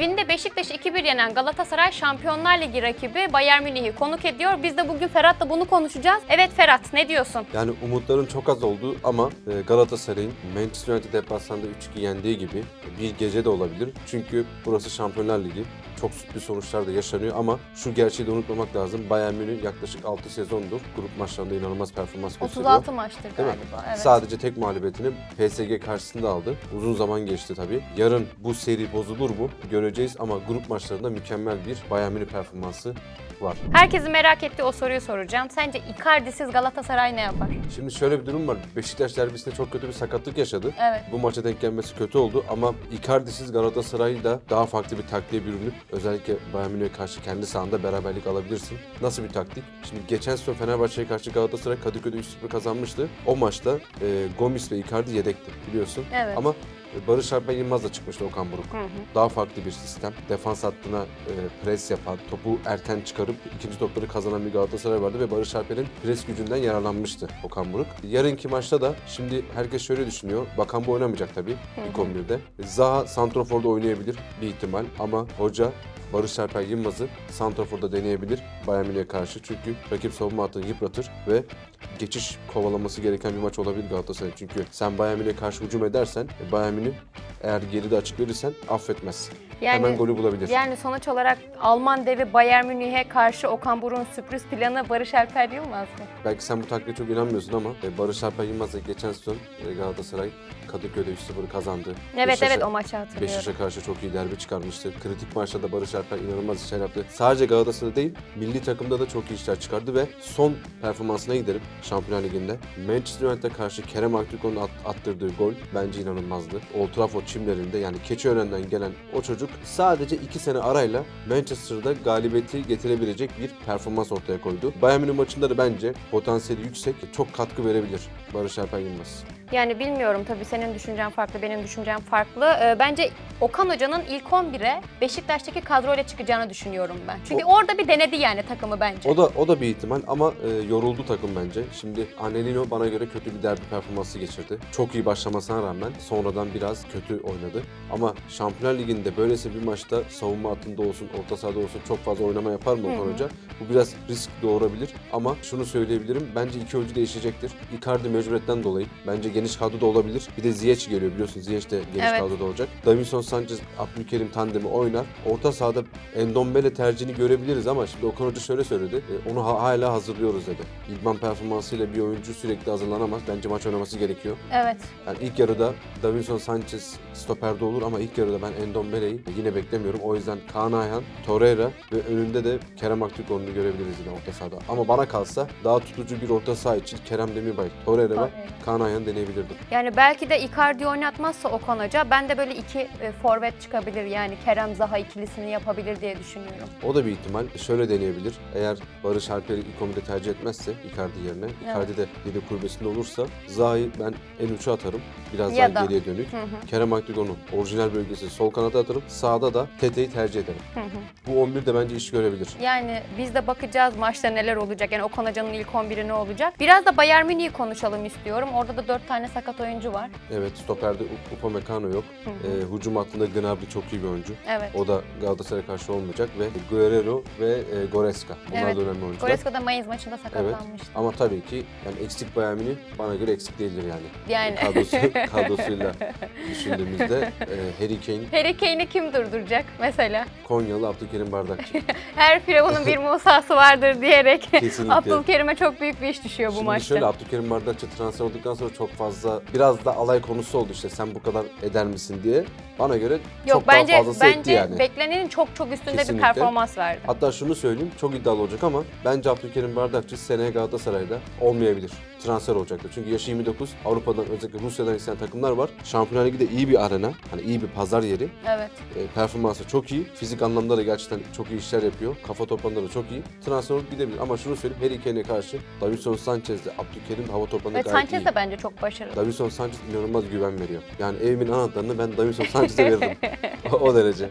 Evinde Beşiktaş 2-1 yenen Galatasaray Şampiyonlar Ligi rakibi Bayern Münih'i konuk ediyor. Biz de bugün Ferhat'la bunu konuşacağız. Evet Ferhat ne diyorsun? Yani umutların çok az olduğu ama e, Galatasaray'ın Manchester United deplasmanda 3-2 yendiği gibi bir gece de olabilir. Çünkü burası Şampiyonlar Ligi. Çok sürpriz sonuçlar da yaşanıyor ama şu gerçeği de unutmamak lazım. Bayern Münih yaklaşık 6 sezondur grup maçlarında inanılmaz performans gösteriyor. 36 maçtır Değil mi? galiba. Evet. Sadece tek mağlubiyetini PSG karşısında aldı. Uzun zaman geçti tabii. Yarın bu seri bozulur mu göreceğiz ama grup maçlarında mükemmel bir Bayern Münih performansı var. Herkesin merak ettiği o soruyu soracağım. Sence Icardi'siz Galatasaray ne yapar? Şimdi şöyle bir durum var. Beşiktaş derbisinde çok kötü bir sakatlık yaşadı. Evet. Bu maça denk gelmesi kötü oldu ama Icardi'siz Galatasaray da daha farklı bir taktiğe bürünüp özellikle Bayern Münih'e karşı kendi sahanda beraberlik alabilirsin. Nasıl bir taktik? Şimdi geçen sezon Fenerbahçe'ye karşı Galatasaray Kadıköy'de 3-0 kazanmıştı. O maçta e, Gomis ve Icardi yedekti biliyorsun. Evet. Ama Barış Alper Yılmaz da çıkmıştı Okan Buruk. Hı hı. Daha farklı bir sistem. Defans hattına e, pres yapan, topu erken çıkarıp ikinci topları kazanan bir Galatasaray vardı ve Barış Alper'in pres gücünden yararlanmıştı Okan Buruk. Yarınki maçta da şimdi herkes şöyle düşünüyor. Bakan bu oynamayacak tabii ilk 11'de. Zaha Santrofor'da oynayabilir bir ihtimal ama hoca Barış Alper Yılmaz'ı Santrafor'da deneyebilir Bayern Münih'e karşı. Çünkü rakip savunma hattını yıpratır ve geçiş kovalaması gereken bir maç olabilir Galatasaray. Çünkü sen Bayern Münih'e karşı hücum edersen e, Bayern Münih eğer geride açık verirsen affetmez. Yani Hemen golü bulabilir. Yani sonuç olarak Alman devi Bayern Münih'e karşı Okan Buruk'un sürpriz planı Barış Alper Yılmaz mı? Belki sen bu taktiğe çok inanmıyorsun ama e, Barış Alper Yılmaz'la geçen sezon e, Galatasaray Kadıköy'de 3-0 kazandı. Evet Beşiktaş'a- evet o maçı hatırlıyorum. Beşiktaş'a karşı çok iyi derbi çıkarmıştı. Kritik maçta da Barış Alper inanılmaz işler yaptı. Sadece Galatasaray'da değil, milli takımda da çok iyi işler çıkardı ve son performansına giderim Şampiyonlar Ligi'nde. Manchester United'e karşı Kerem Aktürkoğlu'nun at- attırdığı gol bence inanılmazdı. Old Trafford çimlerinde yani Keçiören'den gelen o çocuk sadece 2 sene arayla Manchester'da galibiyeti getirebilecek bir performans ortaya koydu. Bayern Münih maçında da bence potansiyeli yüksek, çok katkı verebilir Barış Alper Yılmaz. Yani bilmiyorum tabii senin düşüncen farklı, benim düşüncem farklı. Ee, bence Okan Hoca'nın ilk 11'e Beşiktaş'taki kadroyla çıkacağını düşünüyorum ben. Çünkü orada bir denedi yani takımı bence. O da o da bir ihtimal ama e, yoruldu takım bence. Şimdi Anelino bana göre kötü bir derbi performansı geçirdi. Çok iyi başlamasına rağmen sonradan biraz kötü oynadı. Ama Şampiyonlar Ligi'nde böylesi bir maçta savunma hattında olsun, orta sahada olsun çok fazla oynama yapar mı Okan. Hoca? Bu biraz risk doğurabilir ama şunu söyleyebilirim. Bence iki oyuncu değişecektir. Icardi mecburiyetten dolayı. Bence geniş kadroda olabilir. Bir de Ziyech geliyor biliyorsun. Ziyech de geniş Evet. kadroda olacak. Davinson Sanchez, Abdülkerim tandemi oynar. Orta sahada Endombele tercihini görebiliriz ama şimdi Okan Hoca şöyle söyledi. e, Onu ha- hala hazırlıyoruz dedi. İlman performansıyla bir oyuncu sürekli hazırlanamaz. Bence maç oynaması gerekiyor. Evet. Yani ilk yarıda Davinson Sanchez stoperde olur ama ilk yarıda ben Endombele'yi yine beklemiyorum. O yüzden Kaan Ayhan, Torreira ve önünde de Kerem Aktürkoğlu'nu görebiliriz yine orta sahada. Ama bana kalsa daha tutucu bir orta saha için Kerem Demirbay, Torreira ve. Kaan Ayhan deneyebilirdim. Yani belki de Icardi oynatmazsa Okan Hoca ben de böyle iki e, forvet çıkabilir yani Kerem Zaha ikilisini yapabilir diye düşünüyorum. O da bir ihtimal. Şöyle deneyebilir. Eğer Barış Alper'i ilk 11'de tercih etmezse Icardi yerine, Icardi de yedek kulübesinde olursa Zaha'yı ben en uça atarım. Biraz Ya daha da- geriye dönük. Hı hı. Kerem Aktürkoğlu'nun orijinal bölgesi sol kanada atarım. Sağda da Tete'yi tercih ederim. Hı hı. Bu 11 de bence iş görebilir. Yani biz de bakacağız maçta neler olacak. Yani Okan Hoca'nın ilk 11'i ne olacak. Biraz da Bayern Münih'i konuşalım istiyorum. Orada da 4 tane sakat oyuncu var. Evet stoperde Upamecano yok. Hı hı. Ee, hücum hattında Gnabry çok iyi bir oyuncu. Evet. O da Galatasaray'a karşı olmayacak ve Guerrero ve e, Goreska. Bunlar Evet. da önemli oyuncular. Goreska da Mayıs maçında Evet. sakatlanmıştı. Ama tabii ki yani eksik Bayern Münih bana göre eksik değildir yani. Yani Kadrosu, kadrosuyla düşündüğümüzde e, Harry Kane, Harry Kane'i kim durduracak mesela? Konyalı Abdülkerim Bardakçı. Her firavunun bir Musa'sı vardır diyerek Kesinlikle. Abdülkerim'e çok büyük bir iş düşüyor bu Şimdi maçta. şöyle Abdülkerim Bardakçı transfer olduktan sonra çok fazla biraz da alay konusu oldu işte sen bu kadar eder misin diye. Bana göre Yok çok bence daha fazlası etti bence yani. beklenenin çok çok üstünde Kesinlikle. bir performans verdi. Hatta şunu söyleyeyim çok iddialı olacak ama bence Abdülkerim Bardakçı seneye Galatasaray'da olmayabilir. Transfer olacaktır. Çünkü yaşı 29. Avrupa'dan özellikle Rusya'dan isteyen takımlar var. Şampiyonlar Ligi de iyi bir arena. Hani iyi bir pazar yeri. Evet. E, performansı çok iyi. Fizik anlamda da gerçekten çok iyi işler yapıyor. Kafa toplarında da çok iyi. Transfer olup gidebilir. Ama şunu söyleyeyim. Harry Kane'e karşı Davinson Sanchez de Abdülkerim hava toplarında Ve gayet Sanchez iyi. de bence çok başarılı. Davinson Sanchez inanılmaz güven veriyor. Yani evimin anahtarını ben Davinson Sanchez'e veririm. o, o derece.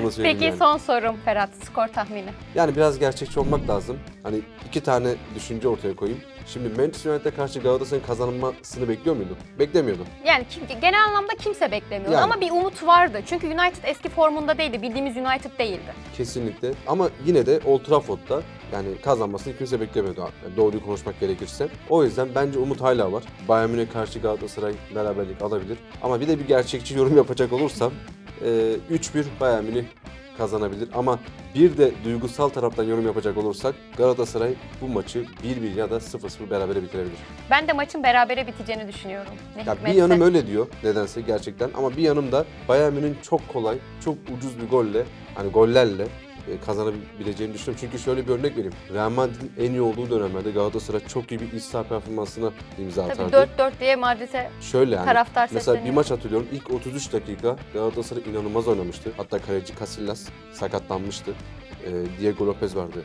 Onu söyleyeyim Peki yani. son sorum Ferhat, skor tahmini. Yani biraz gerçekçi olmak lazım. Hani iki tane düşünce ortaya koyayım. Şimdi Manchester United'e karşı Galatasaray'ın kazanmasını bekliyor muydun? Beklemiyordum. Yani kim- genel anlamda kimse beklemiyordu Yani. ama bir umut vardı. Çünkü United eski formunda değildi. Bildiğimiz United değildi. Kesinlikle. Ama yine de Old Trafford'da yani kazanmasını kimse beklemiyordu. Yani doğruyu konuşmak gerekirse. O yüzden bence umut hala var. Bayern Münih karşı Galatasaray beraberlik alabilir. Ama bir de bir gerçekçi yorum yapacak olursam 3-1 Bayern Münih kazanabilir. Ama bir de duygusal taraftan yorum yapacak olursak Galatasaray bu maçı 1-1 ya da 0-0 berabere bitirebilir. Ben de maçın berabere biteceğini düşünüyorum. Ne Ya bir yanım öyle diyor nedense gerçekten ama bir yanım da Bayern Münih'in çok kolay, çok ucuz bir golle, hani gollerle kazanabileceğini düşünüyorum. Çünkü şöyle bir örnek vereyim. Real Madrid'in en iyi olduğu dönemlerde Galatasaray çok iyi bir iç saha performansına imza Tabii atardı. 4-4 diye Madrid'e Şöyle yani. taraftar Mesela bir maç hatırlıyorum. İlk 33 dakika Galatasaray inanılmaz oynamıştı. Hatta kaleci Casillas sakatlanmıştı. Ee, Diego Lopez vardı.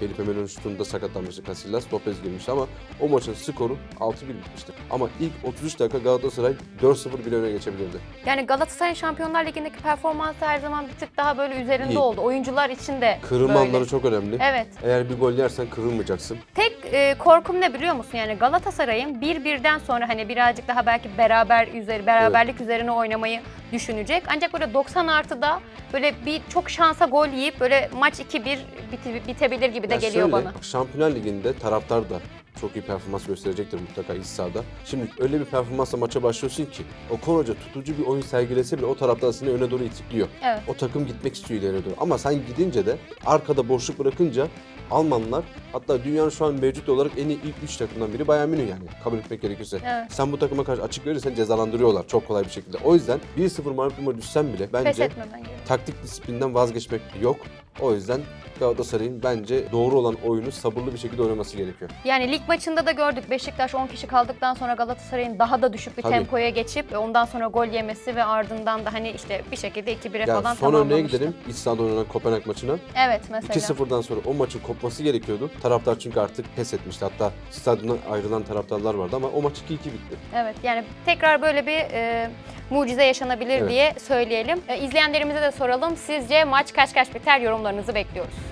Felipe Melo'nun şutunda sakatlanmıştı Casillas. Lopez girmişti ama o maçın skoru 6-1 bitmişti. Ama ilk 33 dakika Galatasaray 4-0 bile öne geçebilirdi. Yani Galatasaray'ın Şampiyonlar Ligi'ndeki performansı her zaman bir tık daha böyle üzerinde İyi. oldu. Oyuncular için de Kırılma böyle. anları çok önemli. Evet. Eğer bir gol yersen kırılmayacaksın. Tek e, korkum ne biliyor musun? Yani Galatasaray'ın 1-1'den sonra hani birazcık daha belki beraber üzeri beraberlik üzerine oynamayı düşünecek. Ancak böyle 90 artıda böyle bir çok şansa gol yiyip böyle maç 2-1 bite- bitebilir gibi de Ya geliyor şöyle, bana. Şampiyonlar Ligi'nde taraftar da çok iyi performans gösterecektir mutlaka iç sahada. Şimdi öyle bir performansla maça başlıyorsun ki Okan Hoca tutucu bir oyun sergilese bile o taraftar seni öne doğru itikliyor. Evet. O takım gitmek istiyor ileriye doğru. Ama sen gidince de arkada boşluk bırakınca Almanlar hatta dünyanın şu an mevcut olarak en iyi ilk 3 takımdan biri Bayern Münih yani kabul etmek gerekirse. Evet. Sen bu takıma karşı açık verirsen cezalandırıyorlar çok kolay bir şekilde. O yüzden 1-0 mağlup düşsen bile Pes bence etmemen gerekiyor. Taktik disiplinden vazgeçmek yok. O yüzden Galatasaray'ın bence doğru olan oyunu sabırlı bir şekilde oynaması gerekiyor. Yani lig maçında da gördük Beşiktaş 10 kişi kaldıktan sonra Galatasaray'ın daha da düşük bir Tabii. tempoya geçip ondan sonra gol yemesi ve ardından da hani işte bir şekilde 2-1'e Ya falan son örneğe gidelim. İç sahada oynanan Kopenhag maçına. Evet mesela. 2-0'dan sonra o maçın kopması gerekiyordu. Taraftar çünkü artık pes etmişti. Hatta stadyumdan ayrılan taraftarlar vardı ama o maç 2-2 bitti. Evet yani tekrar böyle bir e, mucize yaşanabilir Evet. diye söyleyelim. E, izleyenlerimize soralım. Sizce maç kaç kaç biter yorumlarınızı bekliyoruz.